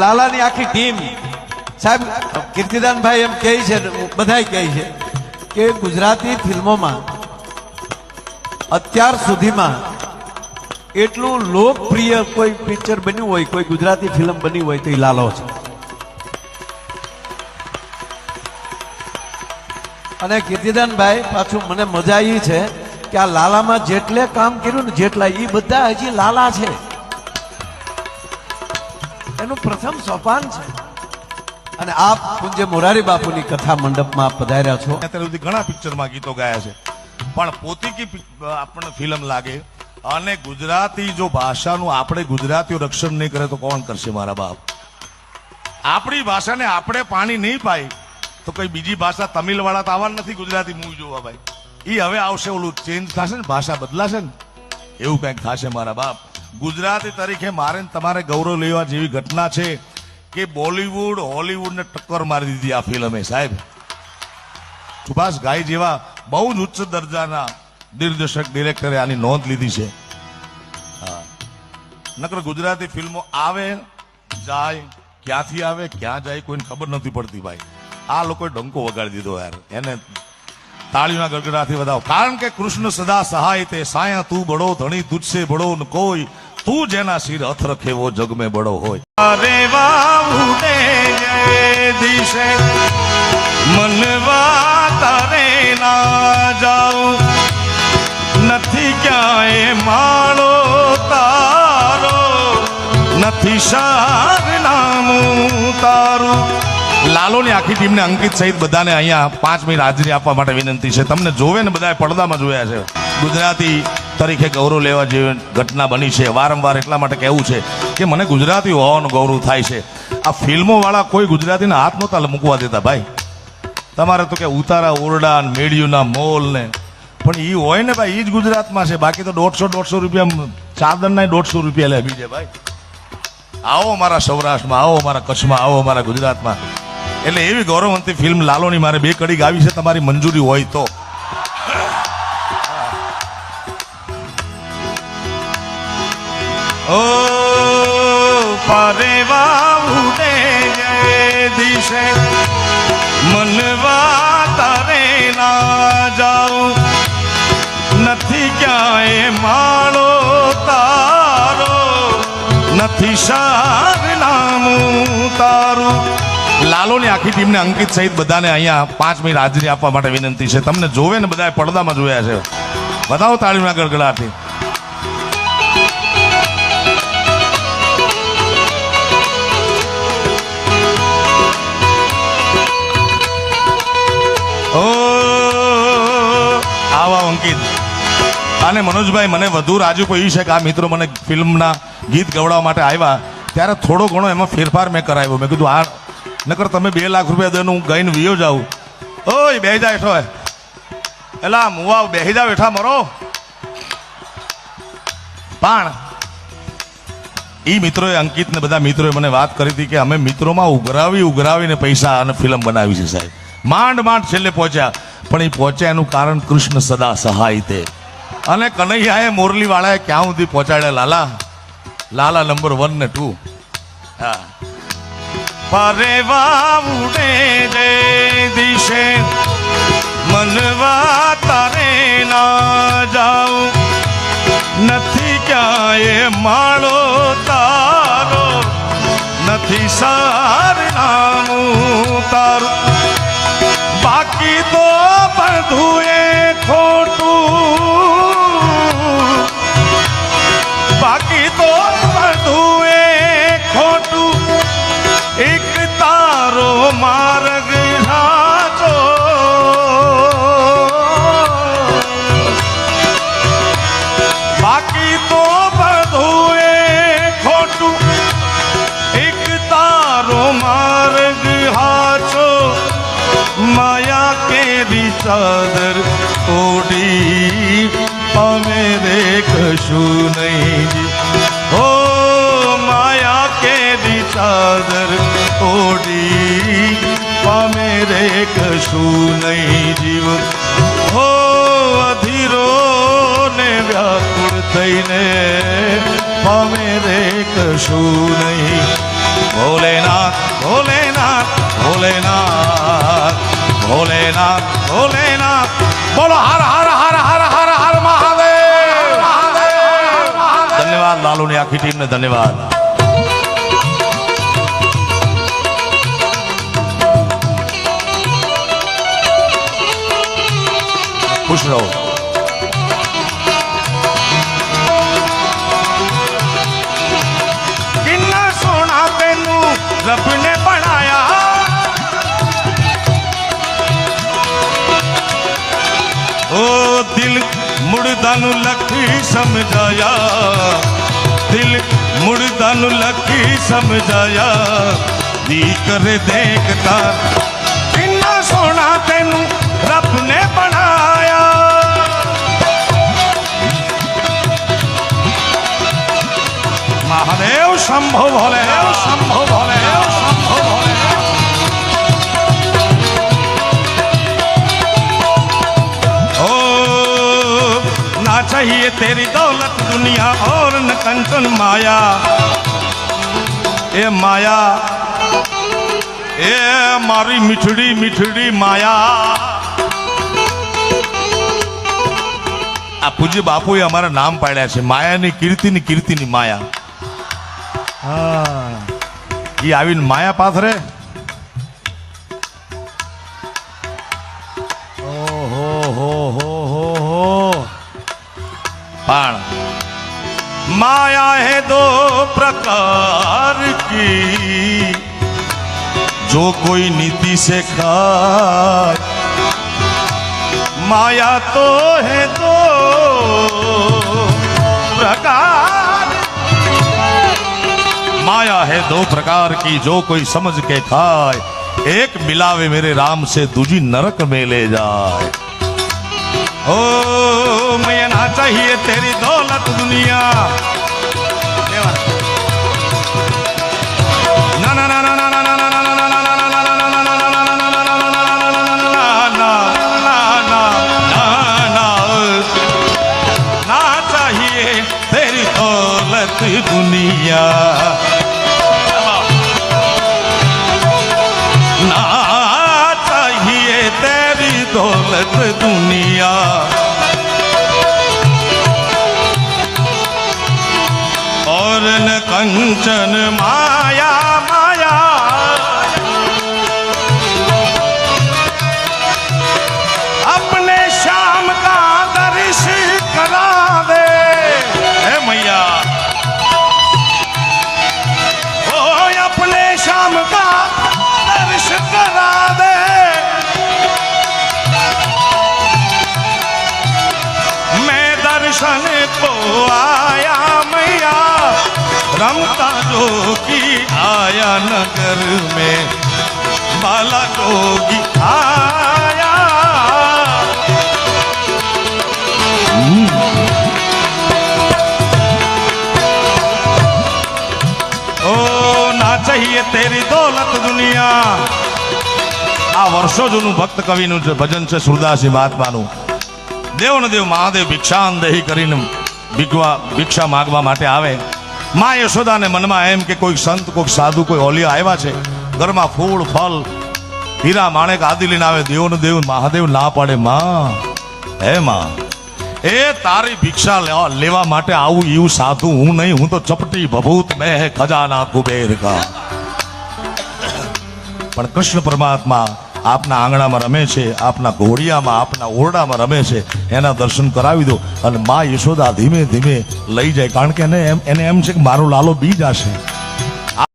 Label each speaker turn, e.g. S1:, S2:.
S1: લાલાની આખી ટીમ. સાહેબ, કીર્તિદાનભાઈ એમ કહે છે, બધાય કહે છે કે ગુજરાતી ફિલ્મોમાં અત્યાર સુધીમાં એટલું લોકપ્રિય કોઈ પિક્ચર બન્યું હોય, કોઈ ગુજરાતી ફિલ્મ બની હોય તો એ લાલો છે. અને કીર્તિદાનભાઈ, પાછું મને મજા આવી છે કે આ લાલામાં જેટલે કામ કર્યું ને જેટલા એ બધા હજી લાલા છે. એનું પ્રથમ સોપાન છે. અને આપ પૂજ્ય મોરારી બાપુની કથા મંડપમાં પધાર્યા છો.
S2: અત્યાર સુધી ઘણા પિક્ચરમાં ગીતો ગાયા છે. પણ પોતીકી આપણને ફિલ્મ લાગે. અને ગુજરાતી જો ભાષાનું આપણે ગુજરાતીઓ રક્ષણ નહીં કરે તો કોણ કરશે મારા બાપ? આપણી ભાષાને આપણે પાણી નહીં પાય તો કઈ બીજી ભાષા તમિલ વાળા તો આવવાનું નથી ગુજરાતી મૂવી જોવા ભાઈ. એ હવે આવશે, ઓલું ચેન્જ થશે ને, ભાષા બદલાશે ને. એવું કંઈક થશે મારા બાપ. ગુજરાતી તરીકે મારે તમારે ગૌરવ લેવા જેવી ઘટના છે કે બોલીવુડ, હોલીવુડને ટક્કર મારી દીધી આ ફિલ્મે, સાહેબ. સુભાષ ગાય જેવા બહુ જ ઉચ્ચ દરજાના દિગ્દર્શક, ડિરેક્ટરે આની નોંધ લીધી છે. નકર ગુજરાતી ફિલ્મો આવે, જાય, ક્યાંથી આવે, ક્યાં જાય કોઈને ખબર નથી પડતી ભાઈ. આ લોકોએ ડંકો વગાડી દીધો યાર. એને તાળીના ગડગડાથી વધાવો. કારણ કે કૃષ્ણ સદા સહાય તે સાયા તું બડો ધણી તુજસે બડો ન કોઈ તું જેના શિર હથ રખે વો જગ બડો હોય. અરે દિશે. મનવા તારે ના જાઉં. નથી ક્યાંય માળો તારો. નથી શાર નામું તારું. લાલોની આખી ટીમને અંકિત સહિત બધાને અહીંયા પાંચ મિનિટ હાજરી આપવા માટે વિનંતી છે. તમને જોવે ને બધા પડદામાં જોયા છે. ગુજરાતી તરીકે ગૌરવ લેવા જેવી ઘટના બની છે. વારંવાર એટલા માટે કહેવું છે કે મને ગુજરાતી હોવાનું ગૌરવ થાય છે. આ ફિલ્મોવાળા કોઈ ગુજરાતીના હાથ નહોતા મૂકવા દેતા ભાઈ. તમારે તો કે ઉતારા, ઓરડા ને મોલને પણ એ હોય ને ભાઈ એ જ ગુજરાતમાં છે. બાકી તો દોઢસો દોઢસો રૂપિયા ચાદરના દોઢસો રૂપિયા લે બીજે ભાઈ. આવો મારા સૌરાષ્ટ્રમાં, આવો મારા કચ્છમાં, આવો મારા ગુજરાતમાં. એટલે એવી ગૌરવવંતી ફિલ્મ લાલોની મારે બે કડી ગાવી છે. તમારી મંજૂરી હોય તો. ઓ પરેવા ઉડે દિશે. મનવા તારે ના જાઉં. નથી ક્યાંય માળો તારો. નથી સાર નામું તારું. લાલોની આખી ટીમને અંકિત સહિત બધાને અહીંયા પાંચ મિનિટ હાજરી આપવા માટે વિનંતી છે. તમને જોવે ને બધા પડદામાં જોયા છે. બતાવો તાળીના ગડગડાથી આવા અંકિત. અને મનોજભાઈ, મને વધુ રાજુ કહ્યું છે કે આ મિત્રો મને ફિલ્મના ગીત ગવડાવવા માટે આવ્યા. ત્યારે થોડો ઘણો એમાં ફેરફાર મેં કરાવ્યો. મેં કીધું આ નકર તમે બે લાખ રૂપિયા દઈને હું ગઈને વિયો જાઉં. ઓય, બેહી જા હેઠો એલા મુવા બેહી જાવ બેઠા મરો. પણ એ મિત્રોએ અંકિત ને બધા મિત્રોએ મને વાત કરી હતી કે અમે મિત્રોમાં ઉઘરાવી ઉઘરાવીને પૈસા અને ફિલ્મ બનાવી છે સાહેબ. માંડ માંડ છેલ્લે પહોંચ્યા. પણ એ પહોંચ્યા એનું કારણ કૃષ્ણ સદા સહાય તે અને કનૈયાએ મોરલી વાળાએ ક્યાં સુધી પહોંચાડ્યા, લાલા? લાલા નંબર વન ને ટુ. હા. પરેવા ઉડે જે દિશે, મનવા તારે ના જાઉં. નથી ક્યાંય માળો તારો, નથી સાર નામું થઈને પામે રે કશું નહીં. ભોલેનાથ ભોલેનાથ ભોલેનાથ ભોલેનાથ ભોલેનાથ. બોલો હર હર હર હર હર હર, મહાદેવ. ધન્યવાદ લાલુની આખી ટીમને ધન્યવાદ. ખુશ રહો. रब ने बनाया ओ दिल मुर्दा नु लखी समझाया दिल मुर्दा नु लखी समझाया नी कर देखता किन्ना सोना तेन रब ने बनाया महादेव મહાદેવ શંભો ભોલે શંભો ભોલે શંભો ભોલે ओ ना चाहिए तेरी दौलत दुनिया और न कंचन माया ए माया ए मारी मिठड़ी मिठड़ी माया આ પૂજ્ય બાપુએ અમારા નામ પાડ્યા છે માયાની કીર્તિની કીર્તિની માયા હા એ આવીને માયા પાથરે ઓહો હો હો હો હો પણ माया है दो प्रकार की जो कोई नीति से खाए माया तो है दो माया है दो प्रकार की जो कोई समझ के खाए। एक मिलावे मेरे राम से, दूजी नरक में ले जाए। ओ, मैं ना चाहिए तेरी दौलत दुनिया। સર્વ દુનિયા और न कंचन मा रमता जोगी आया नगर में बाला जोगी आया ओ ના ચાહીએ તેરી દોલત દુનિયા આ વર્ષો જૂનું ભક્ત કવિનું છે ભજન છે સુરદાસી મહાત્માનું દેવ ને દેવ મહાદેવ ભિક્ષાન દેહી કરીને ભીખવા ભિક્ષા માગવા માટે આવે મા યશોદાને મનમાં એમ કે કોઈ સંત કોઈ સાધુ, કોઈ હોલિયા આવ્યા છે. ઘરમાં ફૂલ ફળ હીરા, માણેક, આદિ લઈને આવે દેવ ને દેવ, મહાદેવ, ના પાડે માં. હે માં, એ તારી ભિક્ષા લેવા લેવા માટે આવું એવું સાધુ હું નહીં, હું તો ચપટી ભભૂત મેં હે ખજાના કુબેર કા. પણ કૃષ્ણ પરમાત્મા આપના આંગણામાં રમે છે, આપના ઘોડિયામાં, આપના ઓરડામાં રમે છે, એના દર્શન કરાવી દો અને મા યશોદા ધીમે ધીમે લઈ જાય. કારણ કે એને એમ એને એમ છે કે મારો લાલો બીજ જશે